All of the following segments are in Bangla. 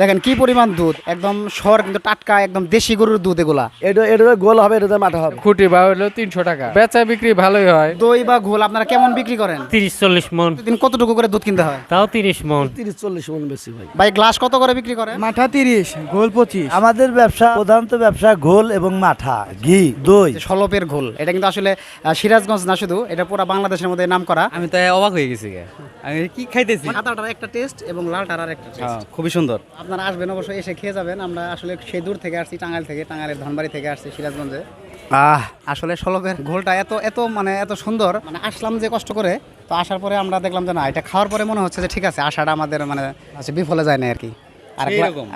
দেখেন কি পরিমাণ দুধ? একদম শহর কিন্তু টাটকা একদম দেশি গরুর দুধ এগুলা। এটা এটা গোল হবে এটা মাঠা হবে। খুঁটি বা হলো তিনশো টাকা। বেচা বিক্রি ভালোই হয়। দই বা ঘোল আপনারা কেমন বিক্রি করেন? তিরিশ চল্লিশ মন। প্রতিদিন কতটুকু করে দুধ কিনতে হয়? তাও তিরিশ মন। তিরিশ চল্লিশ মন বেশি ভাই। ভাই গ্লাস কত করে বিক্রি করেন মাঠা তিরিশ গোল পঁচিশ। আমাদের ব্যবসা প্রধানত ব্যবসা ঘোল এবং মাঠা ঘি দই। সলপের ঘোল। এটা কিন্তু আসলে সিরাজগঞ্জ না শুধু এটা পুরো বাংলাদেশের মধ্যে নাম করা আমি তাই অবাক হয়ে গেছি আমি কি খাইতেছি? সাদাটার একটা টেস্ট এবং লালটার আর একটা টেস্ট হ্যাঁ, খুবই সুন্দর। আপনারা আসবেন অবশ্যই এসে খেয়ে যাবেন। আমরা আসলে সেই দূর থেকে আসছি টাঙ্গাইল থেকে টাঙ্গাইলের ধনবাড়ি থেকে আসছি সিরাজগঞ্জে। আহ আসলে সলপের ঘোলটা এত এত মানে এত সুন্দর। মানে আসলাম যে কষ্ট করে তো আসার পরে আমরা দেখলাম যে না এটা খাওয়ার পরে মনে হচ্ছে যে ঠিক আছে আসাটা আমাদের মানে আচ্ছা বিফলে যায় না আর কি। আর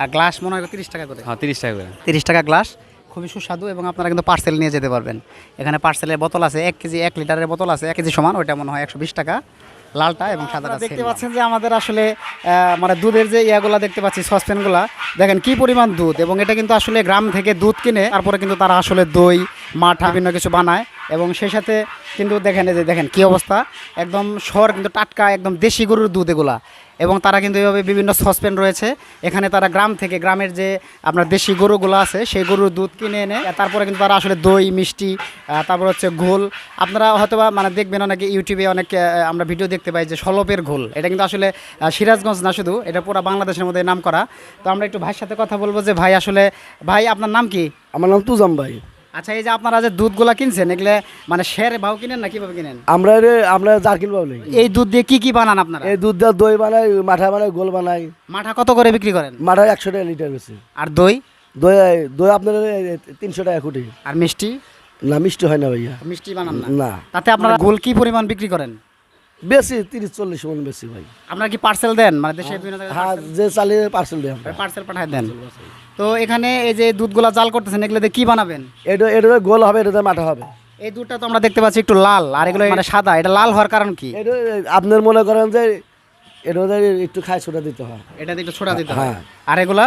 আর গ্লাস মনে হয় তিরিশ টাকা করে। হ্যাঁ তিরিশ টাকা করে। তিরিশ টাকা গ্লাস খুবই সুস্বাদু এবং আপনারা কিন্তু পার্সেল নিয়ে যেতে পারবেন। এখানে পার্সেলের বোতল আছে এক কেজি এক লিটারের বোতল আছে এক কেজি সমান ওইটা মনে হয় একশো বিশ টাকা। লালটা এবং সাদাটা দেখতে পাচ্ছেন যে আমাদের আসলে মানে দুধের যে ইয়াগুলা দেখতে পাচ্ছি সসপ্যানগুলা দেখেন কি পরিমাণ দুধ এবং এটা কিন্তু আসলে গ্রাম থেকে দুধ কিনে তারপরে কিন্তু তারা আসলে দই মাঠা বিভিন্ন কিছু বানায় এবং সেই সাথে কিন্তু দেখেন এই যে দেখেন কি অবস্থা একদম শহর কিন্তু টাটকা একদম দেশি গরুর দুধ এগুলা। এবং তারা কিন্তু এইভাবে বিভিন্ন সসপেন রয়েছে। এখানে তারা গ্রাম থেকে, গ্রামের যে আপনার দেশি গরুগুলো আছে, সেই গরুর দুধ কিনে এনে তারপরে কিন্তু তারা আসলে দই, মিষ্টি তারপর হচ্ছে ঘোল। আপনারা হয়তো মানে দেখবেন অনেকে ইউটিউবে অনেক আমরা ভিডিও দেখতে পাই যে সলপের ঘোল। এটা কিন্তু আসলে সিরাজগঞ্জ না শুধু, এটা পুরো বাংলাদেশের মধ্যে নাম করা তো আমরা একটু ভাইয়ের সাথে কথা বলব যে, ভাই আসলে, ভাই আপনার নাম কি? আমার নাম তুজাম ভাই। আচ্ছা এই যে আপনারা যে দুধগুলা কিনছেন এগুলো মানে শের ভাও কিনেন না কীভাবে কিনেন? আমরা আমরা জার্কিল পাবলি এই দুধ দিয়ে কি কি বানান আপনারা? এই দুধ দিয়ে দই বানাই মাঠা বানাই গোল বানাই। মাঠা কত করে বিক্রি করেন? মাঠা একশো টাকা লিটার বেশি। আর দই? দই দই আপনার তিনশো টাকা কোটি। আর মিষ্টি? না মিষ্টি হয় না ভাইয়া। মিষ্টি বানান না। না। তাতে আপনারা গোল কি পরিমাণ বিক্রি করেন? বেশি তিরিশ চল্লিশ মন বেশি ভাই। আপনারা কি পার্সেল দেন? মানে দেশে বিভিন্ন হ্যাঁ যে চালিয়ে পার্সেল আমরা। পার্সেল পাঠায় দেন। তো এখানে এই যে দুধগুলা জাল করতেছেন এগুলো দিয়ে কি বানাবেন? এটা এটা গোল হবে এটা মাঠা হবে। এই দুধটা তো আমরা দেখতে পাচ্ছি একটু লাল আর এগুলো মানে সাদা। এটা লাল হওয়ার কারণ কি? আপনার মনে করেন যে এটা একটু খায় ছোটা দিতে হয়। এটা একটু ছোটা দিতে হয়। হ্যাঁ। আর এগুলা?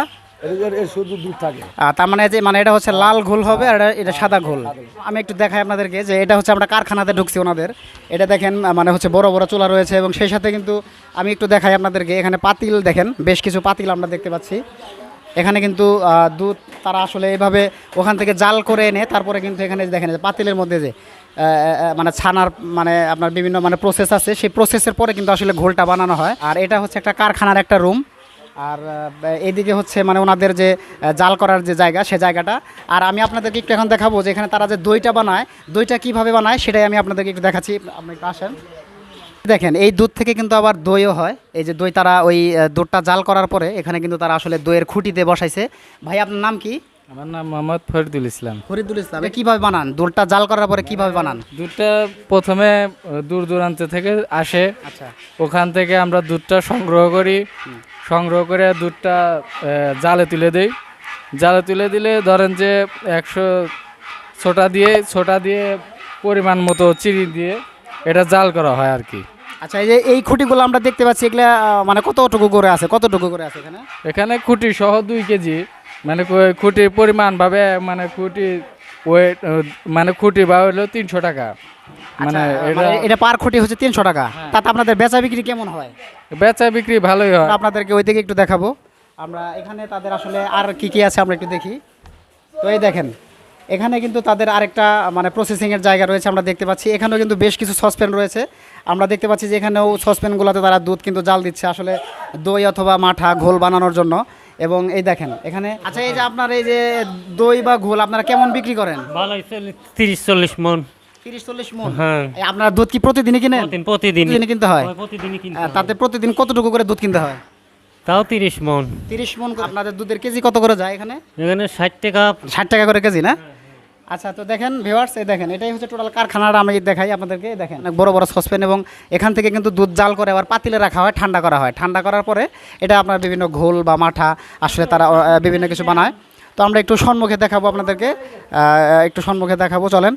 তার মানে যে মানে এটা হচ্ছে লাল ঘোল হবে আর এটা- সাদা ঘোল। আমি একটু দেখাই আপনাদেরকে যে, এটা হচ্ছে আমরা কারখানাতে ঢুকছি ওনাদের। এটা দেখেন মানে হচ্ছে বড় বড় চুলা রয়েছে এবং সেই সাথে কিন্তু আমি একটু দেখাই আপনাদেরকে, এখানে পাতিল দেখেন, বেশ কিছু পাতিল আমরা দেখতে পাচ্ছি। এখানে কিন্তু দুধ তারা আসলে এভাবে ওখান থেকে জাল করে এনে তারপরে কিন্তু এখানে দেখেন পাতিলের মধ্যে যে মানে ছানার মানে আপনার বিভিন্ন মানে প্রসেস আছে, সেই প্রসেসের পরে কিন্তু আসলে ঘোলটা বানানো হয়। আর এটা হচ্ছে একটা কারখানার একটা রুম আর এদিকে হচ্ছে মানে ওনাদের যে জাল করার যে জায়গা, সে জায়গাটা। আর আমি আপনাদেরকে একটু এখন দেখাবো যে এখানে তারা যে দইটা বানায়, দইটা কীভাবে বানায় সেটাই আমি আপনাদেরকে একটু দেখাচ্ছি। আপনি একটু আসেন। দেখেন, এই দুধ থেকে কিন্তু আবার দইও হয়। এই যে দই তারা ওই দুধটা জাল করার পরে এখানে কিন্তু তারা আসলে দইয়ের খুঁটিতে বসাইছে। ভাই, আপনার নাম কি? আমার নাম মোহাম্মদ ফরিদুল ইসলাম। ফরিদুল ইসলাম এটা কীভাবে বানান? দুধটা জাল করার পরে কীভাবে বানান? দুধটা প্রথমে দূর দূরান্ত থেকে আসে। আচ্ছা। ওখান থেকে আমরা দুধটা সংগ্রহ করি। সংগ্রহ করে দুধটা জালে তুলে দিই। জালে তুলে দিলে ধরেন যে একশো ছোটা দিয়ে ছোটা দিয়ে পরিমাণ মতো চিনি দিয়ে এটা জাল করা হয় আর কি। আচ্ছা এই যে এই খুঁটিগুলো আমরা দেখতে পাচ্ছি এগুলা মানে কতটুকু করে আছে? কতটুকু করে আছে এখানে? এখানে খুঁটি সহ দুই কেজি। মানে খুঁটির পরিমাণ ভাবে মানে খুঁটি ওয়েট মানে খুঁটি বা হলো তিনশো টাকা। মানে আচ্ছা, এটা মানে এটা পার খুঁটি হচ্ছে তিনশো টাকা। তাতে আপনাদের বেচা বিক্রি কেমন হয়? বেচা বিক্রি ভালোই হয়। আপনাদেরকে ওই দিকে একটু দেখাবো। আমরা এখানে তাদের আসলে আর কি কি আছে আমরা একটু দেখি। তো এই দেখেন এখানে কিন্তু তাদের আরেকটা মানে প্রসেসিংয়ের জায়গা রয়েছে আমরা দেখতে পাচ্ছি। এখানেও কিন্তু বেশ কিছু সসপ্যান রয়েছে। আমরা দেখতে পাচ্ছি যে এখানেও সসপ্যানগুলোতে তারা দুধ কিন্তু জাল দিচ্ছে। আসলে দই অথবা মাঠা ঘোল বানানোর জন্য। এবং এই দেখেন এখানে আচ্ছা এই যে আপনার এই যে দই বা ঘোল আপনারা কেমন বিক্রি করেন? ভালোই তিরিশ চল্লিশ মন। তিরিশ চল্লিশ মন? হ্যাঁ। আপনার দুধ কি প্রতিদিনই কিনেন? প্রতিদিন প্রতিদিন কিনতে হয়? হয়, কিনতে হয়। তাতে প্রতিদিন কতটুকু করে দুধ কিনতে হয়? তাও তিরিশ মন। তিরিশ মন আপনাদের দুধের কেজি কত করে যায় এখানে? এখানে ষাট টাকা। ষাট টাকা করে কেজি না? আচ্ছা তো দেখেন ভিওয়ার্স এই দেখেন, এটাই হচ্ছে টোটাল কারখানার আমি দেখাই আপনাদেরকে দেখেন, অনেক বড় বড় সসপ্যান এবং এখান থেকে কিন্তু দুধ জাল করে আবার পাতিলে রাখা হয়, ঠান্ডা করা হয়। ঠান্ডা করার পরে এটা আপনার বিভিন্ন ঘোল বা মাঠা, আসলে তারা বিভিন্ন কিছু বানায়। তো আমরা একটু সম্মুখে দেখাবো আপনাদেরকে একটু সম্মুখে দেখাবো, চলেন।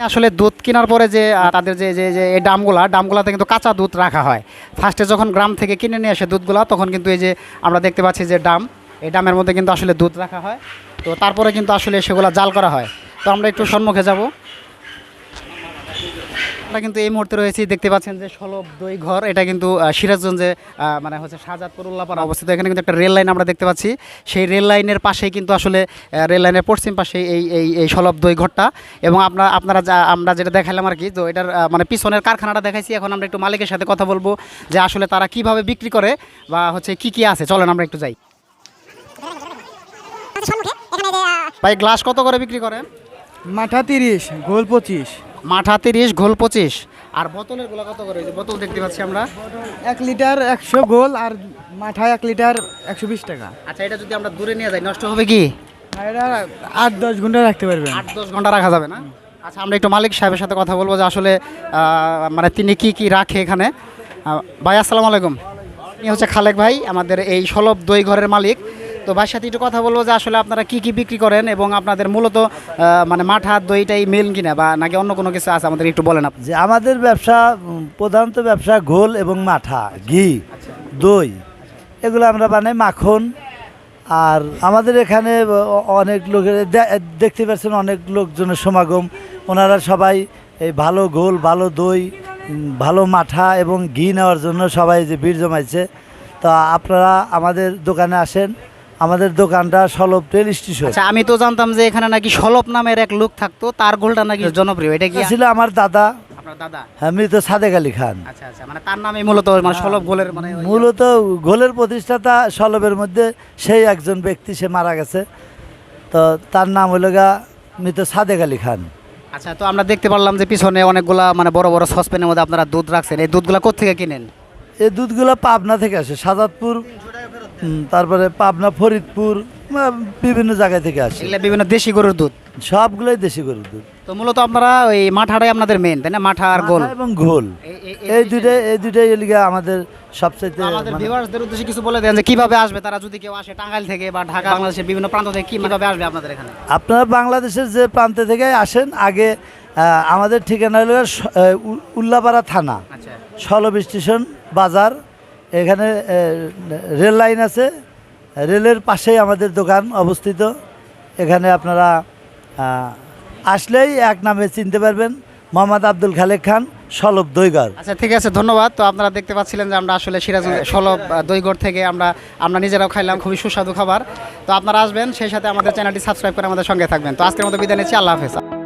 আসলে দুধ কেনার পরে যে তাদের যে যে যে, এই ডামগুলা ডামগুলাতে কিন্তু কাঁচা দুধ রাখা হয়। ফার্স্টে যখন গ্রাম থেকে কিনে নিয়ে আসে দুধগুলা, তখন কিন্তু এই যে আমরা দেখতে পাচ্ছি যে ডাম এই ডামের মধ্যে কিন্তু আসলে দুধ রাখা হয়। তো তারপরে কিন্তু আসলে সেগুলা জাল করা হয়। তো আমরা একটু সম্মুখে যাব। আমরা কিন্তু এই মুহূর্তে রয়েছি, দেখতে পাচ্ছেন যে সলব দই ঘর, এটা কিন্তু সিরাজগঞ্জে মানে হচ্ছে শাহজাদপুর উল্লাপাড়া অবস্থিত। এখানে কিন্তু একটা রেল লাইন আমরা দেখতে পাচ্ছি। সেই রেল লাইনের পাশেই কিন্তু আসলে রেল লাইনের পশ্চিম পাশে এই এই এই সলব দই ঘরটা। এবং আপনারা আপনারা যা, আমরা যেটা দেখালাম আর কি, তো এটার মানে পিছনের কারখানাটা দেখাইছি। এখন আমরা একটু মালিকের সাথে কথা বলব যে আসলে তারা কীভাবে বিক্রি করে বা হচ্ছে কি কি আছে। চলেন আমরা একটু যাই। ভাই গ্লাস কত করে বিক্রি করেন? মাঠা তিরিশ গোল পঁচিশ। মাঠা তিরিশ ঘোল পঁচিশ। আর বোতলেরগুলো কত করে? যে বোতল দেখতে পাচ্ছি আমরা। এক লিটার একশো গোল আর মাঠা এক লিটার একশো বিশ টাকা। আচ্ছা এটা যদি আমরা দূরে নিয়ে যাই নষ্ট হবে কি? এটা আট দশ ঘণ্টা রাখতে পারবেন। আট দশ ঘণ্টা রাখা যাবে না? আচ্ছা আমরা একটু মালিক সাহেবের সাথে কথা বলব যে আসলে মানে তিনি কি কি রাখে এখানে? ভাই আসসালামু আলাইকুম। ইনি হচ্ছে খালেক ভাই আমাদের এই সলব দই ঘরের মালিক। তো ভাইয়ের সাথে একটু কথা বলব যে আসলে আপনারা কি কি বিক্রি করেন এবং আপনাদের মূলত মানে মাঠা দইটাই মেল কিনা বা নাকি অন্য কোনো কিছু আছে আমাদের একটু বলেন আপনি? যে আমাদের ব্যবসা প্রধানত ব্যবসা ঘোল এবং মাঠা, ঘি, দই, এগুলো আমরা বানাই মাখন। আর আমাদের এখানে অনেক লোকের দেখতে পাচ্ছেন অনেক লোকজনের সমাগম। ওনারা সবাই এই ভালো ঘোল, ভালো দই ভালো মাঠা এবং ঘি নেওয়ার জন্য সবাই যে ভিড় জমাইছে। তা আপনারা আমাদের দোকানে আসেন। আমাদের দোকানটা সলভ রেল স্টেশন। আচ্ছা আমি তো জানতাম যে এখানে নাকি সলপ নামের এক লোক থাকতো তার গোলটা নাকি জনপ্রিয় এটা কি ছিল আমার দাদা। আপনার দাদা? হ্যাঁ, মৃত সাদেক আলী খান। আচ্ছা আচ্ছা মানে তার নামে মূলত মানে সলপ গোলের মানে মূলত গোলের প্রতিষ্ঠাতা সলবের মধ্যে সেই একজন ব্যক্তি সে মারা গেছে। তো তার নাম হলো গা মৃত সাদেক আলী খান। আচ্ছা তো আমরা দেখতে পারলাম যে পিছনে অনেকগুলা মানে বড় বড় সসপ্যানের মধ্যে আপনারা দুধ রাখছেন। এই দুধগুলা কোথেকে কিনেন? এই দুধগুলো পাবনা থেকে আসে সাজাদপুর তারপরে পাবনা ফরিদপুর বিভিন্ন জায়গা থেকে আসে। এগুলা বিভিন্ন দেশি গরুর দুধ? সবগুলোই দেশি গরুর দুধ। তো মূলত আপনারা ওই মাঠাটাই আপনাদের মেন তাই না? মাঠা আর গোল। এবং ঘোল। এই- দুইটাই এই দুইটাই এলিগে আমাদের সবচাইতে তো আমাদের মানে- ভিউয়ার্সদের উদ্দেশ্যে কিছু বলে দেন যে কীভাবে আসবে তারা যদি কেউ আসে টাঙ্গাইল থেকে বা ঢাকা বাংলাদেশের বিভিন্ন প্রান্ত থেকে কীভাবে আসবে আপনাদের এখানে? আপনারা বাংলাদেশের যে প্রান্তে থেকে আসেন আগে আমাদের ঠিকানা হলো উল্লাপাড়া থানা আচ্ছা। সলব স্টেশন বাজার এখানে রেল লাইন আছে। রেলের পাশেই আমাদের দোকান অবস্থিত। এখানে আপনারা আসলেই এক নামে চিনতে পারবেন মোহাম্মদ আব্দুল খালেক খান সলব দইগর আচ্ছা ঠিক আছে ধন্যবাদ। তো আপনারা দেখতে পাচ্ছিলেন যে আমরা আসলে সিরাজ সলভ আহ, দইগড় থেকে আমরা আমরা নিজেরাও খাইলাম খুবই সুস্বাদু খাবার। তো আপনারা আসবেন সেই সাথে আমাদের চ্যানেলটি সাবস্ক্রাইব করে আমাদের সঙ্গে থাকবেন। তো আজকের মতো বিদায় নিচ্ছি আল্লাহ হাফেজ।